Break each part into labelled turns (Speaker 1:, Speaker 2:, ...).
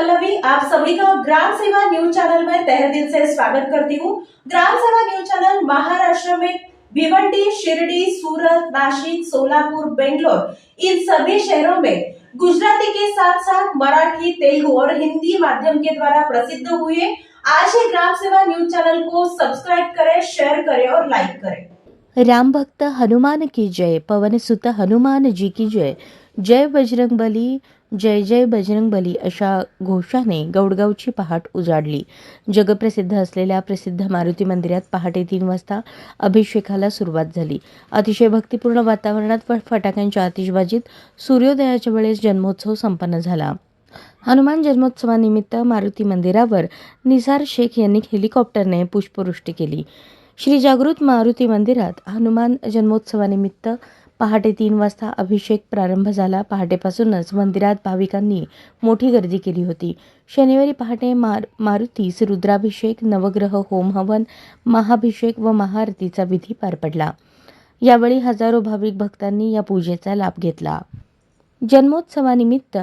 Speaker 1: पल्लवी, आप सभी का ग्राम सेवा न्यूज़ चैनल में तहे दिल से स्वागत करती हूँ। ग्राम सेवा न्यूज़ चैनल महाराष्ट्र में भिवंडी, शिरडी, सूरत नासिक सोलापुर, बेंगलोर, इन सभी शहरों में गुजराती के साथ साथ मराठी, तेलुगु और हिंदी माध्यम के द्वारा प्रसिद्ध हुए आज ही ग्राम सेवा न्यूज़ चैनल को सब्सक्राइब करें शेयर करें और लाइक करें।
Speaker 2: राम भक्त हनुमान की जय, पवन सुत हनुमान जी की जय। जय बजरंग बली जय जय बजरंग बली अशा घोषाने गौडगावची पहाट उजाडली. जगप्रसिद्ध असलेल्या प्रसिद्ध मारुती मंदिरात पहाटे तीन वाजता अभिषेकाला सुरुवात झाली. अतिशय भक्तिपूर्ण वातावरणात व फटाक्यांच्या आतिषबाजीत सूर्योदयाच्या वेळेस जन्मोत्सव संपन्न झाला. हनुमान जन्मोत्सवानिमित्त मारुती मंदिरावर निसार शेख यांनी हेलिकॉप्टरने पुष्पवृष्टी केली. श्री जागृत मारुती मंदिरात हनुमान जन्मोत्सवानिमित्त पहाटे तीन वाजता अभिषेक प्रारंभ झाला. पहाटेपासूनच मंदिरात भाविकांनी मोठी गर्दी केली होती. शनिवारी पहाटे मार मारुतीस रुद्राभिषेक नवग्रह होम हवन महाभिषेक व महाआरतीचा विधी पार पडला. यावेळी हजारो भाविक भक्तांनी या पूजेचा लाभ घेतला. जन्मोत्सवानिमित्त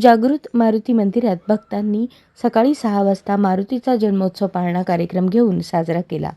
Speaker 2: जागृत मारुती मंदिरात भक्तांनी सकाळी सहा वाजता मारुतीचा जन्मोत्सव पाळणा कार्यक्रम घेऊन साजरा केला.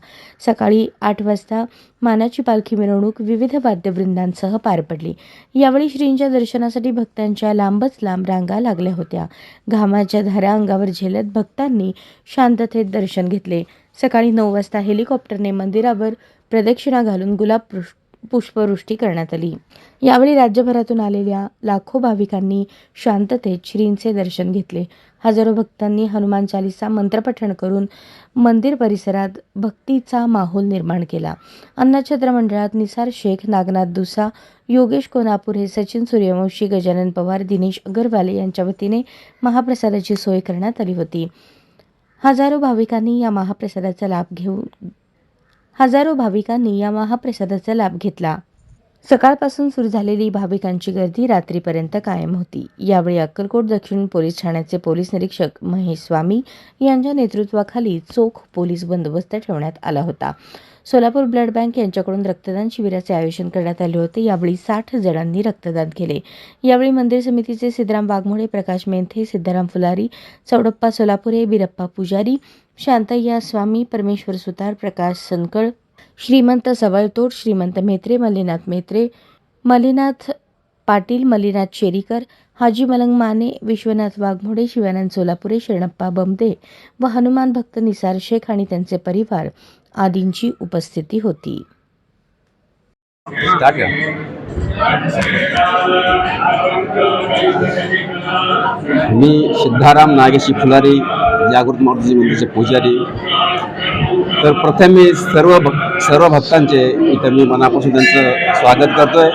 Speaker 2: सकाळी आठ वाजता मानाची पालखी मिरवणूक विविध वाद्यवृंदांसह पार पडली. यावेळी श्रींच्या दर्शनासाठी भक्तांच्या लांबच लांब रांगा लागल्या होत्या. घामाच्या धारा अंगावर झेलत भक्तांनी शांततेत दर्शन घेतले. सकाळी नऊ वाजता हेलिकॉप्टरने मंदिरावर प्रदक्षिणा घालून गुलाब पृष- पुष्पवृष्टी करण्यात आली. यावेळी राज्यभरातून आलेल्या लाखो भाविकांनी शांततेत श्रींचे दर्शन घेतले. हजारो भक्तांनी हनुमान चालीसा मंत्रपठण करून मंदिर परिसरात भक्तीचा माहोल निर्माण केला. अन्नछत्र मंडळात निसार शेख नागनाथ दुसा योगेश कोनापूर सचिन सूर्यवंशी गजानन पवार दिनेश अगरवाल यांच्या वतीने महाप्रसादाची सोय करण्यात आली होती. हजारो भाविकांनी या महाप्रसादाचा लाभ घेऊन हजारो भाविकांनी या महाप्रसादाचा लाभ घेतला. सकाळपासून सुरू झालेली भाविकांची गर्दी रात्रीपर्यंत कायम होती. यावेळी अक्कलकोट दक्षिण पोलीस ठाण्याचे पोलीस निरीक्षक महेश स्वामी यांच्या नेतृत्वाखाली चोख पोलीस बंदोबस्त ठेवण्यात आला होता. सोलापूर ब्लड बँक यांच्याकडून रक्तदान शिबिराचे आयोजन करण्यात आले होते. यावेळी साठ जणांनी रक्तदान केले. यावेळी मंदिर समितीचे सिद्धराम वाघमोडे प्रकाश मेंथे सिद्धाराम फुलारी चौडप्पा सोलापुरे बिरप्पा पुजारी शांतय्या स्वामी परमेश्वर सुतार प्रकाश सनकळ श्रीमंत सवळतोड श्रीमंत मेत्रे मल्लीनाथ मेत्रे मल्लीनाथ पाटील मल्लीनाथ शेरीकर हाजी मलंग माने विश्वनाथ वाघमोडे शिवानंद सोलापुरे शरणप्पा बमदे व हनुमान भक्त निसार शेख आणि त्यांचे परिवार आदींची उपस्थिती होती.
Speaker 3: मी सिद्धाराम नागेशी फुलारी जागृत मारुती मंदिरचे पुजारी. तर प्रथम मी सर्व भक्त सर्व भक्तांचे इथं मी मनापासून त्यांचं स्वागत करतोय.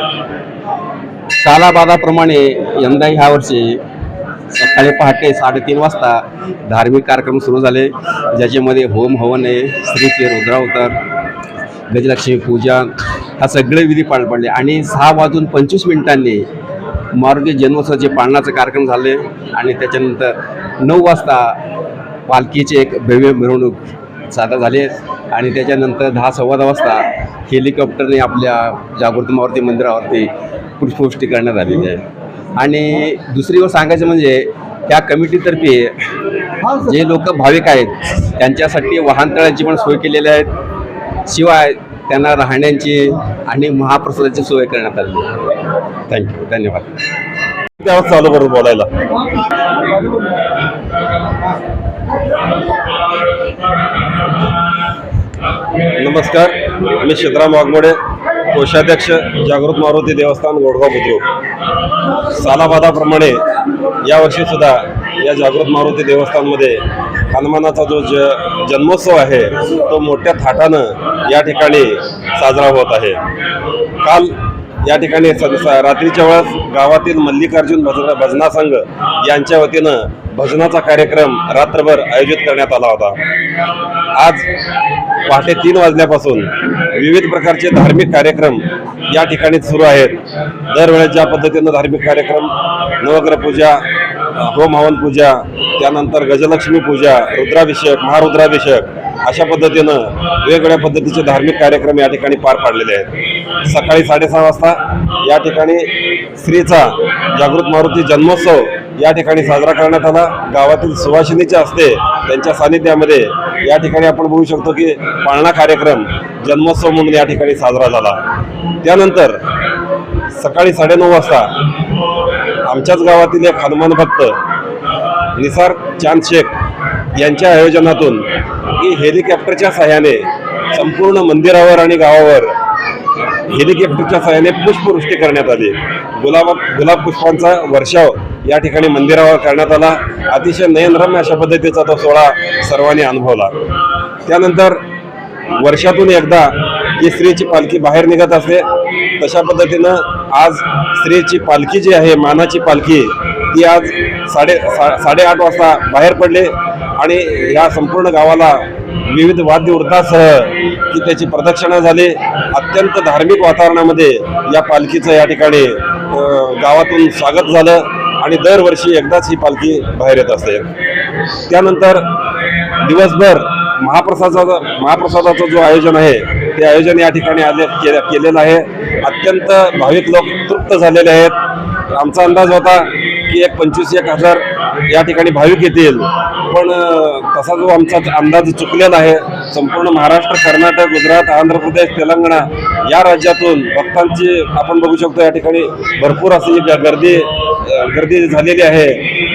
Speaker 3: सालाबादाप्रमाणे यंदा ह्या वर्षी सकाळी पहाटे साडेतीन वाजता धार्मिक कार्यक्रम सुरू झाले ज्याच्यामध्ये होम हवन आहे श्रीचे रुद्रावतार गजलक्ष्मी पूजा हा सगळे विधी पार पडले. आणि सहा वाजून पंचवीस मिनिटांनी मारुती जन्मोत्सवाचे पाळण्याचे कार्यक्रम झाले आणि त्याच्यानंतर नऊ वाजता पालखीची एक भव्य मिरवणूक सादर झाली. आणि त्याच्यानंतर दहा सव्वा दहा वाजता हेलिकॉप्टरने आपल्या जागृती मारुती मंदिरावरती पुष्पवृष्टी करण्यात आलेली आहे. आणि दुसरी गोष्ट सांगायचं म्हणजे त्या कमिटीतर्फे जे लोक भाविक आहेत त्यांच्यासाठी वाहनतळाची पण सोय केलेली आहेत शिवाय त्यांना राहण्याची आणि महाप्रसादाची सोय करण्यात आली. थँक्यू धन्यवाद.
Speaker 4: त्यावर चालू करू बोलायला? नमस्कार. मी सिद्धराम वाघमोडे कोषाध्यक्ष जागृत मारुती देवस्थान गोडगाव बुद्रुक. सालाबादाप्रमाणे यावर्षी सुद्धा या जागृत मारुती देवस्थानमध्ये हनुमानाचा जो ज जन्मोत्सव आहे तो मोठ्या थाटानं या ठिकाणी साजरा होत आहे. काल या ठिकाणी रात्रीच्या वेळेस गावातील मल्लिकार्जुन भज भजना संघ यांच्या वतीनं भजनाचा कार्यक्रम रात्रभर आयोजित करण्यात आला होता. आज पहाटे तीन वाजल्यापासून विविध प्रकारचे धार्मिक कार्यक्रम या ठिकाणी सुरू आहेत. दरवेळेस ज्या पद्धतीनं धार्मिक कार्यक्रम नवग्रह पूजा होम हवन पूजा त्यानंतर गजलक्ष्मी पूजा रुद्राभिषेक महारुद्राभिषेक अशा पद्धतीनं वेगवेगळ्या पद्धतीचे धार्मिक कार्यक्रम या ठिकाणी पार पाडलेले आहेत. सकाळी साडेसहा वाजता या ठिकाणी स्त्रीचा जागृत मारुती जन्मोत्सव या ठिकाणी साजरा करण्यात आला. गावातील सुवासिनीच्या असते त्यांच्या सानिध्यामध्ये या ठिकाणी आपण बघू शकतो की पाळणा कार्यक्रम जन्मोत्सव म्हणून या ठिकाणी साजरा झाला. त्यानंतर सकाळी साडेनऊ वाजता आमच्याच गावातील एक हनुमान भक्त निसार चांद शेख यांच्या आयोजनातून ही हेलिकॉप्टरच्या सहाय्याने संपूर्ण मंदिरावर आणि गावावर हेलिकॉप्टरच्या सहाय्याने पुष्पवृष्टी करण्यात आली. गुलाब गुलाब पुष्पांचा वर्षाव या ठिकाणी मंदिरावर करण्यात आला. अतिशय नयनरम्य अशा पद्धतीचा तो सोहळा सर्वांनी अनुभवला. त्यानंतर वर्षातून एकदा ही स्त्रीची पालखी बाहेर निघत असते. तशा पद्धतीनं आज स्त्रीची पालखी जी आहे मानाची पालखी ती आज साडे सा साडेआठ वाजता बाहेर पडले आणि या संपूर्ण गावाला विविध वाद्यवृत्तासह की त्याची प्रदक्षिणा झाली. अत्यंत धार्मिक वातावरणामध्ये या पालखीचं या ठिकाणी गावातून स्वागत झालं आणि दरवर्षी एकदाच ही पालखी बाहेर येत असते. त्यानंतर दिवसभर महाप्रसादाचा महाप्रसादाचं जो आयोजन आहे ते आयोजन या ठिकाणी आले के केलेलं आहे. अत्यंत भाविक लोक तृप्त झालेले आहेत. आमचा अंदाज होता की एक पंचवीस एक हजार या ठिकाणी भाविक येतील. पण तसा जो आमचा अंदाज चुकलेला आहे संपूर्ण महाराष्ट्र कर्नाटक गुजरात आंध्र प्रदेश तेलंगणा या राज्यातून भक्तांची आपण बघू शकतो या ठिकाणी भरपूर अशी गर्दी गर्दी झालेली आहे.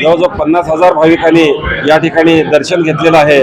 Speaker 4: जवळजवळ पन्नास हजार भाविकांनी या ठिकाणी दर्शन घेतलेलं आहे.